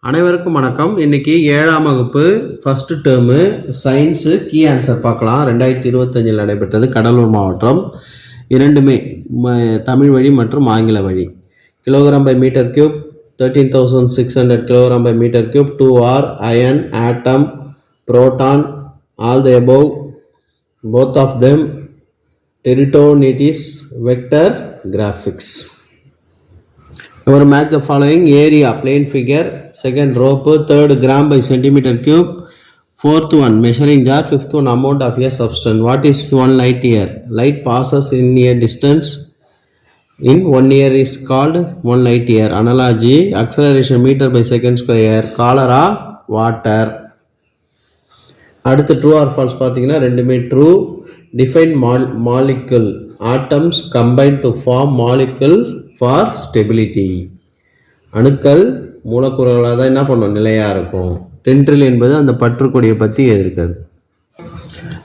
அனைவருக்கும் வணக்கம். இன்னைக்கு ஏழாம் வகுப்பு first term science key answer பார்க்கலாம். ரெண்டாயிரத்தி இருபத்தஞ்சில் நடைபெற்றது கடலூர் மாவட்டம். இரண்டுமே ம- தமிழ் வழி மற்றும் ஆங்கில வழி. Kilogram per metre cube thirteen thousand six hundred kilogram per metre cube two R iron atom proton all the above both of them டெரிட்டோனிட்டிஸ் vector graphics ஒரு match the following area plane figure second rope third gram per centimetre cube fourth one measuring jar fifth one amount of year substance what is one light year light passes in year distance in one year is called one light year analogy acceleration metre per second square cholera water அடுத்து true or false பார்த்தீங்கன்னா ரெண்டுமே true define mol molecule atoms combine to form molecule for stability அணுக்கள் மூலக்கூறுகளாக தான் என்ன பண்ணும்? நிலையாக இருக்கும். டென்ட்ரில் என்பது அந்த பற்றுக்கொடியை பற்றி எதிர்க்கிறது.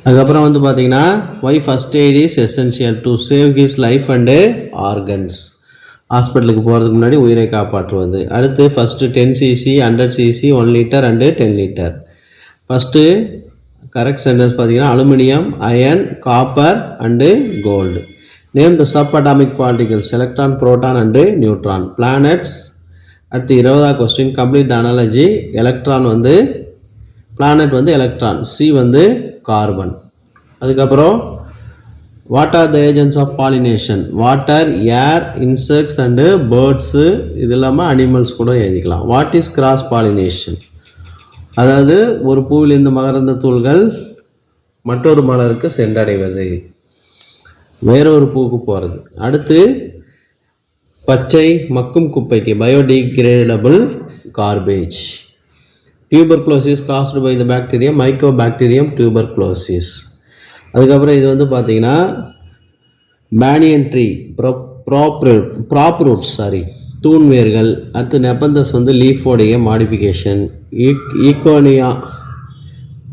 அதுக்கப்புறம் வந்து பார்த்தீங்கன்னா why first aid is essential to save his life and organs ஹாஸ்பிட்டலுக்கு போகிறதுக்கு முன்னாடி உயிரை காப்பாற்றுவது. அடுத்து first ten CC hundred CC one litre and ten litre first correct sentence பார்த்தீங்கன்னா aluminium iron copper and gold name the subatomic particles electron proton and neutron planets அடுத்து இருபதாவது question complete analogy electron வந்து planet வந்து electron C வந்து carbon அதுக்கப்புறம் what are the agents of pollination water air insects and birds இது இல்லாமல் animals கூட எழுதிக்கலாம். வாட் இஸ் கிராஸ் பாலினேஷன் அதாவது ஒரு பூவிலிருந்து மகரந்த தூள்கள் மற்றொரு மலருக்கு சென்றடைவது. வேறொரு பூவுக்கு போகிறது அடுத்து பச்சை மக்கும் குப்பைக்கு biodegradable garbage tuberculosis caused by the bacterium micro bacterium tuberculosis அதுக்கப்புறம் இது வந்து பார்த்தீங்கன்னா banyan tree prop root prop roots sorry தூண் வேர்கள் அடுத்து நெப்பந்தஸ் வந்து லீஃபோடைய மாடிஃபிகேஷன் ஈக் ஈக்கோனியா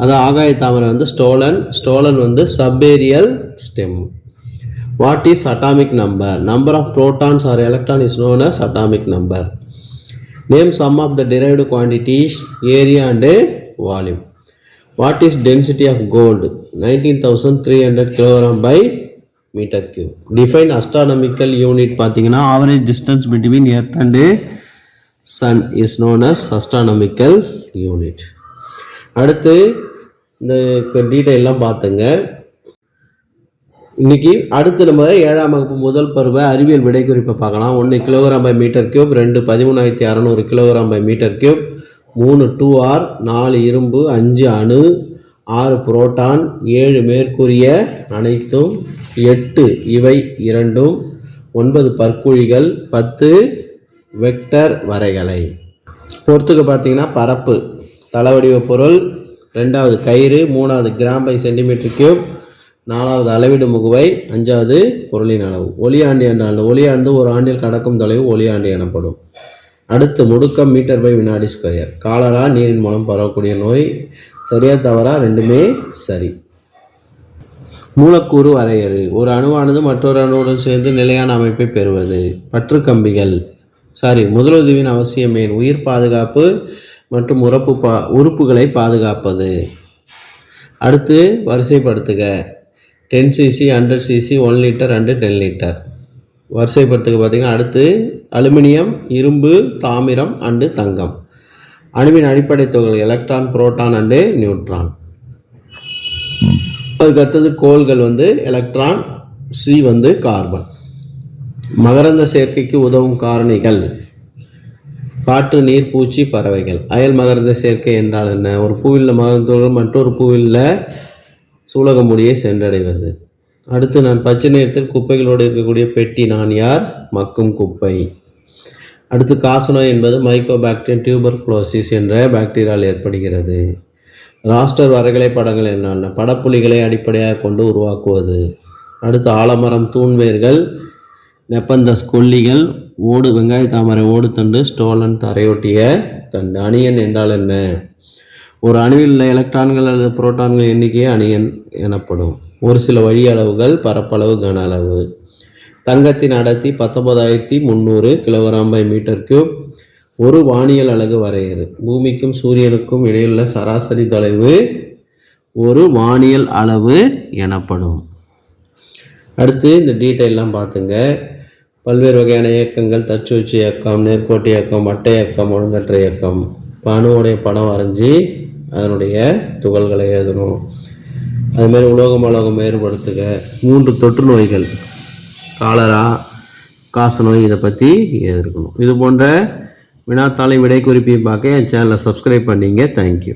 அது ஆகாய தாமரை வந்து ஸ்டோலன் ஸ்டோலன் வந்து subaerial stem what is atomic number number of protons or electron is known as atomic number name some of the derived quantities area and volume what is density of gold nineteen thousand three hundred kilogram per metre cube define astronomical unit பார்த்தீங்கன்னா average distance between earth and sun is known as astronomical unit அடுத்து இந்த டீட்டெயிலாம் பார்த்துங்க. இன்னைக்கு அடுத்து நம்ம ஏழாம் வகுப்பு முதல் பருவ அறிவியல் விடை குறிப்பை பார்க்கலாம். ஒன்று கிலோகிராம் பை மீட்டர் கியூப் ரெண்டு பதிமூணாயிரத்தி அறநூறு கிலோகிராம் பை மீட்டர் கியூப் மூணு டூ ஆர் நாலு இரும்பு அஞ்சு அணு ஆறு புரோட்டான் ஏழு மேற்கூறிய அனைத்தும் எட்டு இவை இரண்டும் ஒன்பது பற்குழிகள் பத்து வெக்டர் வரைகலை. பொறுத்துக்கு பார்த்தீங்கன்னா பரப்பு தளவடிவ பொருள் ரெண்டாவது கயிறு மூணாவது கிராம் பை சென்டிமீட்டர் கியூப் நாலாவது அளவீடு முகுவை அஞ்சாவது பொருளின் அளவு. ஒளியாண்டு என்றால் ஒளியாண்டு ஒரு ஆண்டில் கடக்கும் தொலைவு ஒளியாண்டு எனப்படும். அடுத்து முடுக்கம் மீட்டர் பை வினாடி ஸ்கொயர் காலரா நீரின் மூலம் பரவக்கூடிய நோய் சரியா தவறா ரெண்டுமே சரி. மூலக்கூறு வரையறு. ஒரு அணுவானது மற்றொரு அணுவுடன் சேர்ந்து நிலையான அமைப்பை பெறுவது. பற்று கம்பிகள் சாரி முதலுதவியின் அவசியம் ஏன்? உயிர் பாதுகாப்பு மற்றும் உறுப்பு பா உறுப்புகளை பாதுகாப்பது. அடுத்து வரிசைப்படுத்துக. Ten CC hundred CC one litre and ten litre வரிசைப்படுத்துக்கு பார்த்தீங்கன்னா அடுத்து அலுமினியம் இரும்பு தாமிரம் அண்டு தங்கம். அணுவின் அடிப்படை துகள் எலக்ட்ரான் புரோட்டான் அண்டு நியூட்ரான் அதுக்கு அடுத்தது கோள்கள் வந்து எலக்ட்ரான் சி வந்து கார்பன் மகரந்த சேர்க்கைக்கு உதவும் காரணிகள். காற்று நீர் பூச்சி பறவைகள். அயல் மகரந்த சேர்க்கை என்றால் என்ன? ஒரு பூவில் மகரந்தோடு மற்றொரு பூவில் சூலகமுடியை சென்றடைவது. அடுத்து நான் பச்சை நிறத்தில் குப்பைகளோடு இருக்கக்கூடிய பெட்டி. நான் யார்? மக்கும் குப்பை. அடுத்து காசநோய் என்பது மைக்கோ டியூபர் குளோசிஸ் என்ற பாக்டீரியால் ஏற்படுகிறது. ராஸ்டர் வரைகலை படங்கள் என்னென்ன படப்புலிகளை அடிப்படையாக கொண்டு உருவாக்குவது. அடுத்து ஆலமரம் தூண்வேர்கள் நெப்பந்தஸ் கொல்லிகள் ஓடு வெங்காய தாமரை ஓடு தண்டு ஸ்டோலன் தரையொட்டிய தண்டு. அணியன் என்றால் என்ன? ஒரு அணுவில் உள்ள எலக்ட்ரான்கள் அல்லது புரோட்டான்கள் எண்ணிக்கையே அணியன் எனப்படும். ஒரு சில வழி அளவுகள் பரப்பளவு கன அளவு. தங்கத்தின் அடர்த்தி பத்தொன்பதாயிரத்தி முந்நூறு கிலோகிராம் பை மீட்டர் கியூப் ஒரு வானியல் அலகு வரையறு. பூமிக்கும் சூரியனுக்கும் இடையுள்ள சராசரி தொலைவு ஒரு வானியல் அளவு எனப்படும். அடுத்து இந்த டீட்டெயிலாம் பார்த்துங்க. பல்வேறு வகையான இயக்கங்கள் தச்சுவச்சு இயக்கம் நேர்கோட்டு இயக்கம் வட்ட இயக்கம் ஒழுங்கற்ற இயக்கம். இப்போ அணுவுடைய படம் வரைஞ்சி அதனுடைய துகள்களை எழுதணும். அதுமாரி உலோகம் உலோகம் வேறுபடுத்துக. மூன்று தொற்று நோய்கள். காலரா காசநோய் இதை பற்றி எழுதிருக்கணும். இது போன்ற வினாத்தாளை விடை குறிப்பையும் பார்க்க என் சேனலை சப்ஸ்கிரைப் பண்ணிங்க. தேங்க்யூ